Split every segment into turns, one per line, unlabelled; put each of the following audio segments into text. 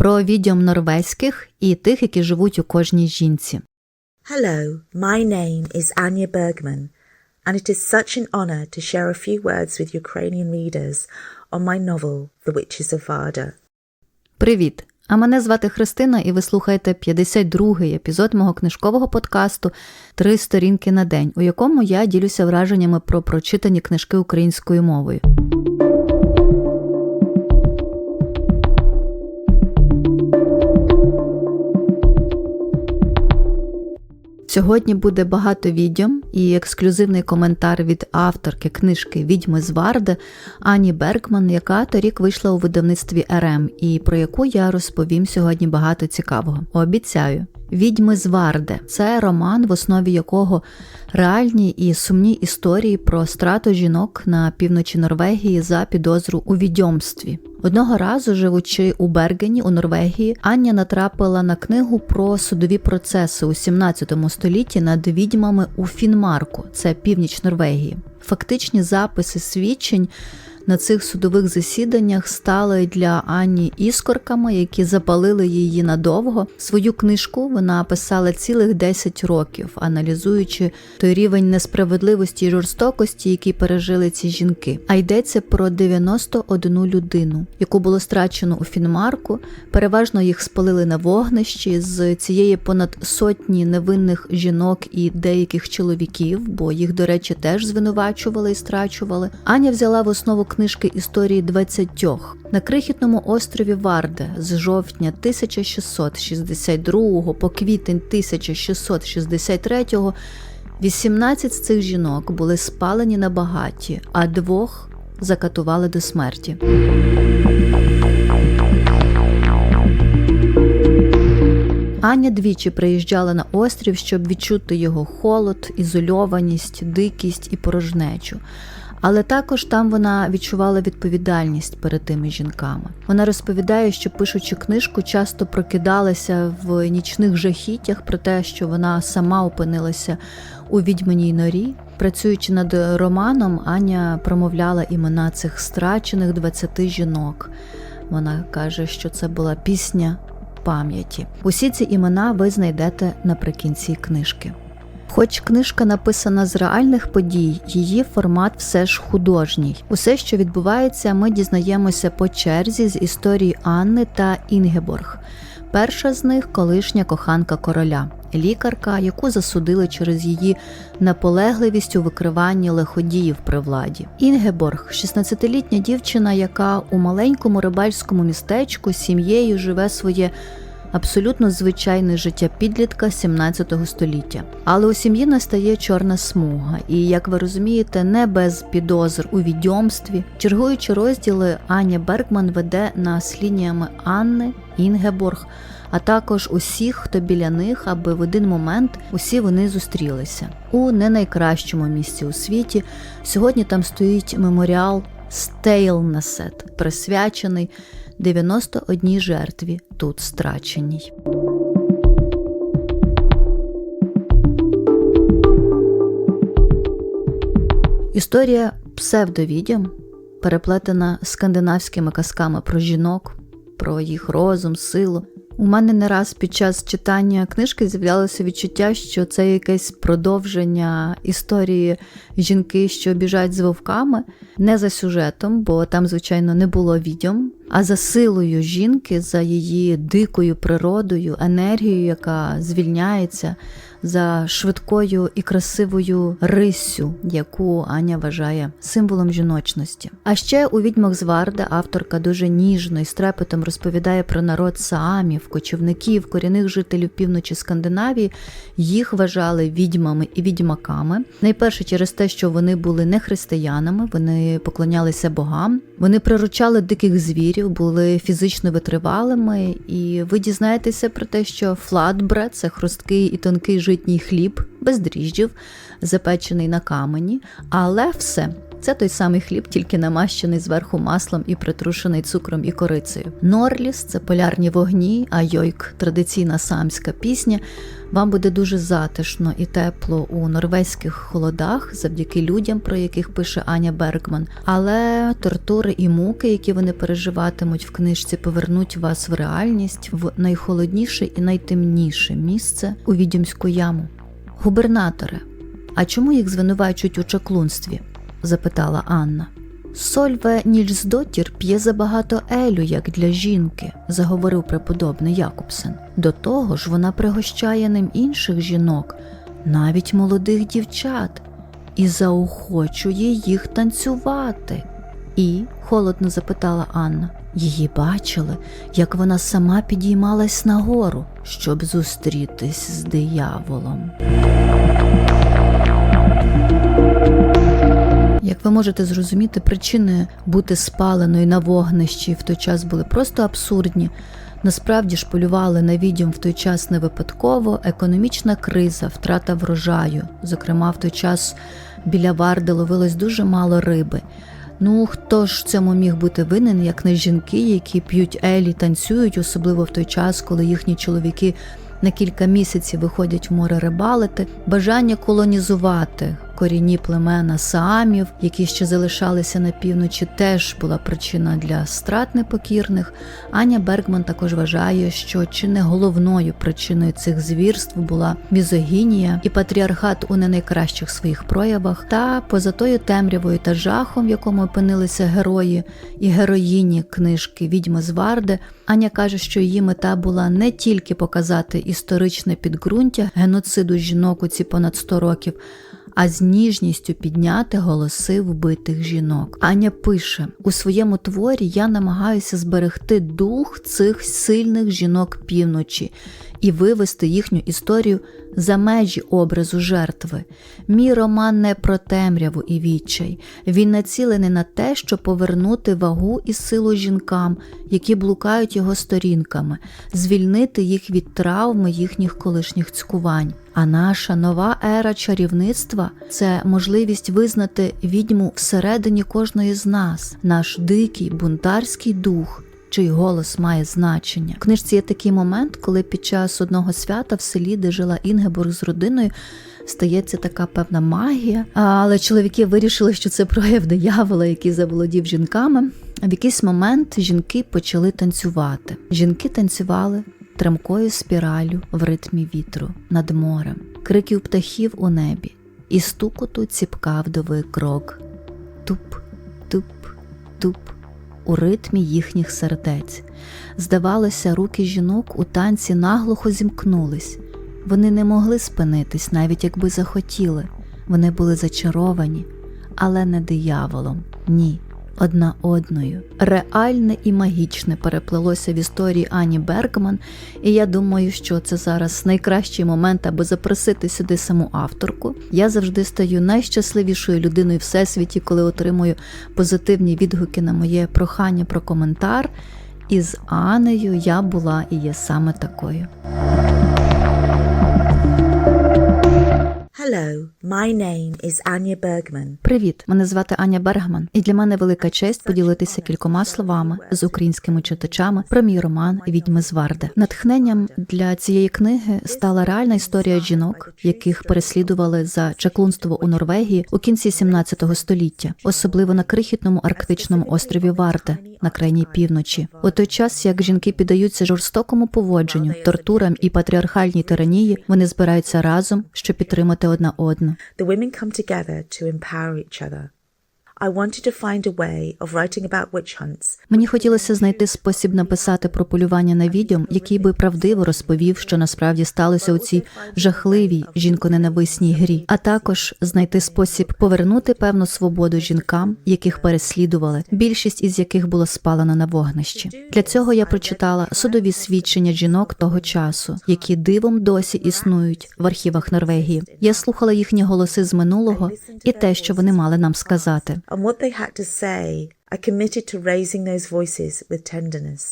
про відьом норвезьких і тих, які живуть у кожній жінці.
Hello, my name is Anya Bergman, and it is such an honour to share a few words with Ukrainian readers on my novel, The Witches of Varda.
Привіт! А мене звати Христина, і ви слухаєте 52-й епізод мого книжкового подкасту Три сторінки на день, у якому я ділюся враженнями про прочитані книжки українською мовою. Сьогодні буде багато відео і ексклюзивний коментар від авторки книжки Відьми з Варди Ані Бергман, яка торік вийшла у видавництві РМ, і про яку я розповім сьогодні багато цікавого. Обіцяю. Відьми з Варде це роман, в основі якого реальні і сумні історії про страту жінок на півночі Норвегії за підозру у відьомстві. Одного разу, живучи у Бергені у Норвегії, Аня натрапила на книгу про судові процеси у 17 столітті над відьмами у Фінмарку, це північ Норвегії. Фактичні записи свідчень на цих судових засіданнях стали для Ані іскорками, які запалили її надовго. Свою книжку вона писала цілих 10 років, аналізуючи той рівень несправедливості і жорстокості, який пережили ці жінки. А йдеться про 91 людину, яку було страчено у Фінмарку. Переважно їх спалили на вогнищі з цієї понад сотні невинних жінок і деяких чоловіків, бо їх, до речі, теж звинувачували і страчували. Аня взяла в основу книжки історії 20 на крихітному острові Варде з жовтня 1662 по квітень 1663 18 з цих жінок були спалені на багаті, а двох закатували до смерті. Аня двічі приїжджала на острів, щоб відчути його холод, ізольованість, дикість і порожнечу. Але також там вона відчувала відповідальність перед тими жінками. Вона розповідає, що пишучи книжку, часто прокидалася в нічних жахіттях про те, що вона сама опинилася у відьманій норі. Працюючи над романом, Аня промовляла імена цих страчених 20 жінок. Вона каже, що це була пісня пам'яті. Усі ці імена ви знайдете наприкінці книжки. Хоч книжка написана з реальних подій, її формат все ж художній. Усе, що відбувається, ми дізнаємося по черзі з історії Анни та Інгеборг. Перша з них колишня коханка короля, лікарка, яку засудили через її наполегливість у викриванні лиходіїв при владі. Інгеборг 16-літня дівчина, яка у маленькому рибальському містечку з сім'єю живе своє абсолютно звичайне життя підлітка 17 століття. Але у сім'ї настає чорна смуга, і, як ви розумієте, не без підозр у відьомстві. Чергуючи розділи, Аня Бергман веде нас лініями Анни, Інгеборг, а також усіх, хто біля них, аби в один момент усі вони зустрілися у не найкращому місці у світі. Сьогодні там стоїть меморіал Стейлнесет, присвячений 91 жертві тут страченій. Історія псевдовідям переплетена скандинавськими казками про жінок, про їх розум, силу. У мене не раз під час читання книжки з'являлося відчуття, що це якесь продовження історії жінки, що біжать з вовками, не за сюжетом, бо там, звичайно, не було відьом, а за силою жінки, за її дикою природою, енергією, яка звільняється, за швидкою і красивою риссю, яку Аня вважає символом жіночності. А ще у відьмах з Варда авторка дуже ніжно і з трепетом розповідає про народ саамів, кочівників, корінних жителів півночі Скандинавії. Їх вважали відьмами і відьмаками. Найперше через те, що вони були не християнами, вони поклонялися богам, вони приручали диких звірів, були фізично витривалими, і ви дізнаєтеся про те, що флатбред – це хрусткий і тонкий житній хліб без дріжджів, запечений на камені, але все. Це той самий хліб, тільки намащений зверху маслом і притрушений цукром і корицею. Норліс це полярні вогні, а йойк традиційна самська пісня. Вам буде дуже затишно і тепло у норвезьких холодах завдяки людям, про яких пише Аня Бергман. Але тортури і муки, які вони переживатимуть в книжці, повернуть вас в реальність в найхолодніше і найтемніше місце у відьомську яму. Губернаторе, а чому їх звинувачують у чаклунстві? Запитала Анна. Сольве Нільсдотір п'є забагато елю, як для жінки, заговорив преподобний Якобсен. До того ж, вона пригощає ним інших жінок, навіть молодих дівчат, і заохочує їх танцювати. І, холодно запитала Анна, її бачили, як вона сама підіймалась нагору, щоб зустрітись з дияволом. Як ви можете зрозуміти, причини бути спаленою на вогнищі в той час були просто абсурдні. Насправді ж полювали на відьом в той час не випадково, економічна криза, втрата врожаю. Зокрема, в той час біля Варди ловилось дуже мало риби. Ну, хто ж цьому міг бути винен, як не жінки, які п'ють елі, танцюють, особливо в той час, коли їхні чоловіки на кілька місяців виходять в море рибалити, бажання колонізувати корінні племена саамів, які ще залишалися на півночі, теж була причина для страт непокірних. Аня Бергман також вважає, що чи не головною причиною цих звірств була мізогінія і патріархат у не найкращих своїх проявах, та поза тою темрявою та жахом, в якому опинилися герої і героїні книжки Відьми з Варди, Аня каже, що її мета була не тільки показати історичне підґрунтя геноциду жінок у ці понад 100 років, а з ніжністю підняти голоси вбитих жінок. Аня пише: у своєму творі я намагаюся зберегти дух цих сильних жінок півночі і вивести їхню історію за межі образу жертви. Мій роман не про темряву і відчай. Він націлений на те, щоб повернути вагу і силу жінкам, які блукають його сторінками, звільнити їх від травми їхніх колишніх цькувань. А наша нова ера чарівництва це можливість визнати відьму всередині кожної з нас, наш дикий бунтарський дух. Чий голос має значення. В книжці є такий момент, коли під час одного свята в селі, де жила Інгеборг з родиною, стається така певна магія. Але чоловіки вирішили, що це прояв диявола, який заволодів жінками. В якийсь момент жінки почали танцювати. Жінки танцювали тремкою спіралю в ритмі вітру над морем, криків птахів у небі, і стукоту ціпка вдовий крок. Туп, туп, туп у ритмі їхніх сердець. Здавалося, руки жінок у танці наглухо зімкнулись. Вони не могли спинитись, навіть якби захотіли. Вони були зачаровані, але не дияволом, ні, одна одною. Реальне і магічне переплелося в історії Ані Бергман, і я думаю, що це зараз найкращий момент, аби запросити сюди саму авторку. Я завжди стаю найщасливішою людиною в всесвіті, коли отримую позитивні відгуки на моє прохання про коментар. І з Анею я була і є саме такою.
Hello, my name is Anya Bergman.
Привіт, мене звати Аня Бергман, і для мене велика честь поділитися кількома словами з українськими читачами про мій роман Відьми з Варди. Натхненням для цієї книги стала реальна історія жінок, яких переслідували за чаклунство у Норвегії у кінці 17 століття, особливо на крихітному арктичному острові Варде на крайній півночі. У той час, як жінки піддаються жорстокому поводженню, тортурам і патріархальній тиранії, вони збираються разом, щоб підтримати одна одну.
The women come together to empower each other.
Мені хотілося знайти спосіб написати про полювання на відьом, який би правдиво розповів, що насправді сталося у цій жахливій жінконенависній грі, а також знайти спосіб повернути певну свободу жінкам, яких переслідували, більшість із яких було спалено на вогнищі. Для цього я прочитала судові свідчення жінок того часу, які дивом досі існують в архівах Норвегії. Я слухала їхні голоси з минулого і те, що вони мали нам сказати.
And what they had to say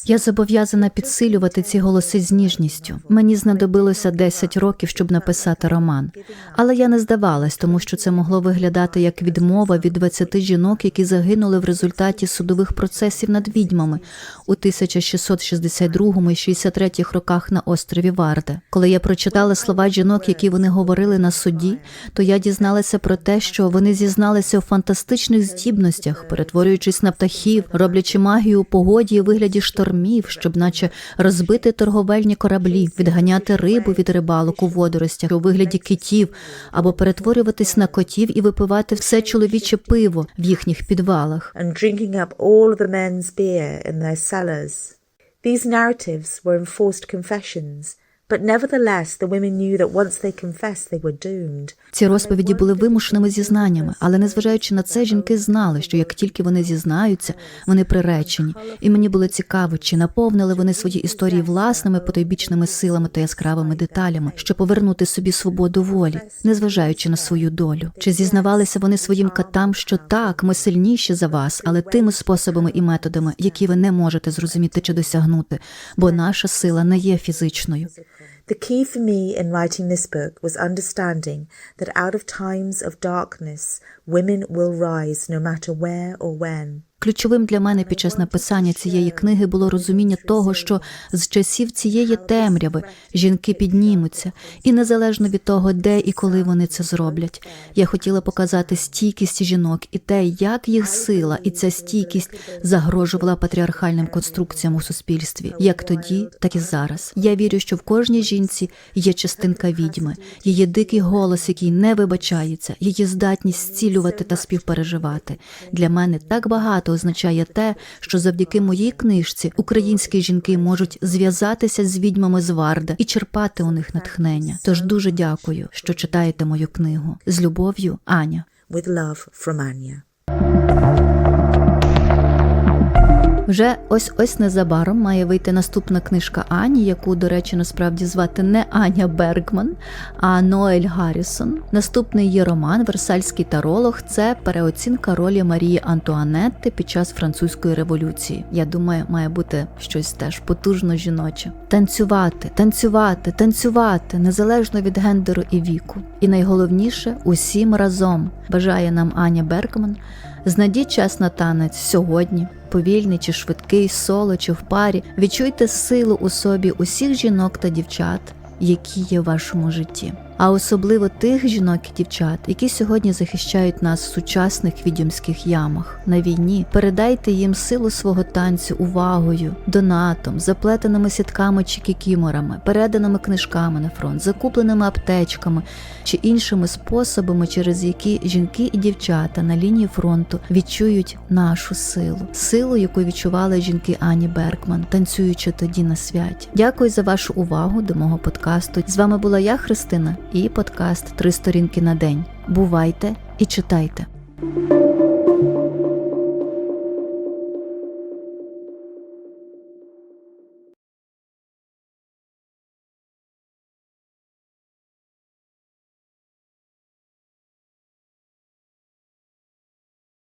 Я зобов'язана підсилювати ці голоси з ніжністю. Мені знадобилося 10 років, щоб написати роман. Але я не здавалась, тому що це могло виглядати як відмова від 20 жінок, які загинули в результаті судових процесів над відьмами у 1662 і 63 роках на острові Варде. Коли я прочитала слова жінок, які вони говорили на суді, то я дізналася про те, що вони зізналися у фантастичних здібностях, перетворюючись на птахів, роблячи магію у погоді у вигляді штормів, щоб наче розбити торговельні кораблі, відганяти рибу від рибалок у водоростях у вигляді китів, або перетворюватись на котів і випивати все чоловіче пиво в їхніх підвалах.
These narratives were enforced confessions,
Ці розповіді були вимушеними зізнаннями, але незважаючи на це, жінки знали, що як тільки вони зізнаються, вони приречені. І мені було цікаво, чи наповнили вони свої історії власними потойбічними силами та яскравими деталями, щоб повернути собі свободу волі, незважаючи на свою долю. Чи зізнавалися вони своїм катам, що так, ми сильніші за вас, але тими способами і методами, які ви не можете зрозуміти чи досягнути, бо наша сила не є фізичною.
The key for me in writing this book was understanding that out of times of darkness, women will rise no matter where or when.
Ключовим для мене під час написання цієї книги було розуміння того, що з часів цієї темряви жінки піднімуться, і незалежно від того, де і коли вони це зроблять. Я хотіла показати стійкість жінок і те, як їх сила і ця стійкість загрожувала патріархальним конструкціям у суспільстві, як тоді, так і зараз. Я вірю, що в кожній жінці є частинка відьми, її дикий голос, який не вибачається, її здатність зцілювати та співпереживати. Для мене так багато означає те, що завдяки моїй книжці українські жінки можуть зв'язатися з відьмами з Варда і черпати у них натхнення. Тож дуже дякую, що читаєте мою книгу з любов'ю, Аня.
With love from Anya.
Вже ось ось незабаром має вийти наступна книжка Ані, яку, до речі, насправді звати не Аня Бергман, а Ноель Гаррісон. Наступний її роман Версальський таролог це переоцінка ролі Марії Антуанетти під час французької революції. Я думаю, має бути щось теж потужно жіноче. Танцювати, танцювати, танцювати, незалежно від гендеру і віку. І найголовніше усім разом бажає нам Аня Бергман. Знайдіть час на танець сьогодні, повільний чи швидкий, соло чи в парі. Відчуйте силу у собі усіх жінок та дівчат, які є в вашому житті. А особливо тих жінок і дівчат, які сьогодні захищають нас в сучасних відьомських ямах на війні. Передайте їм силу свого танцю увагою, донатом, заплетеними сітками чи кікіморами, переданими книжками на фронт, закупленими аптечками чи іншими способами, через які жінки і дівчата на лінії фронту відчують нашу силу, силу, яку відчували жінки Ані Беркман, танцюючи тоді на святі. Дякую за вашу увагу до мого подкасту. З вами була я, Христина, і подкаст Три сторінки на день. Бувайте і читайте.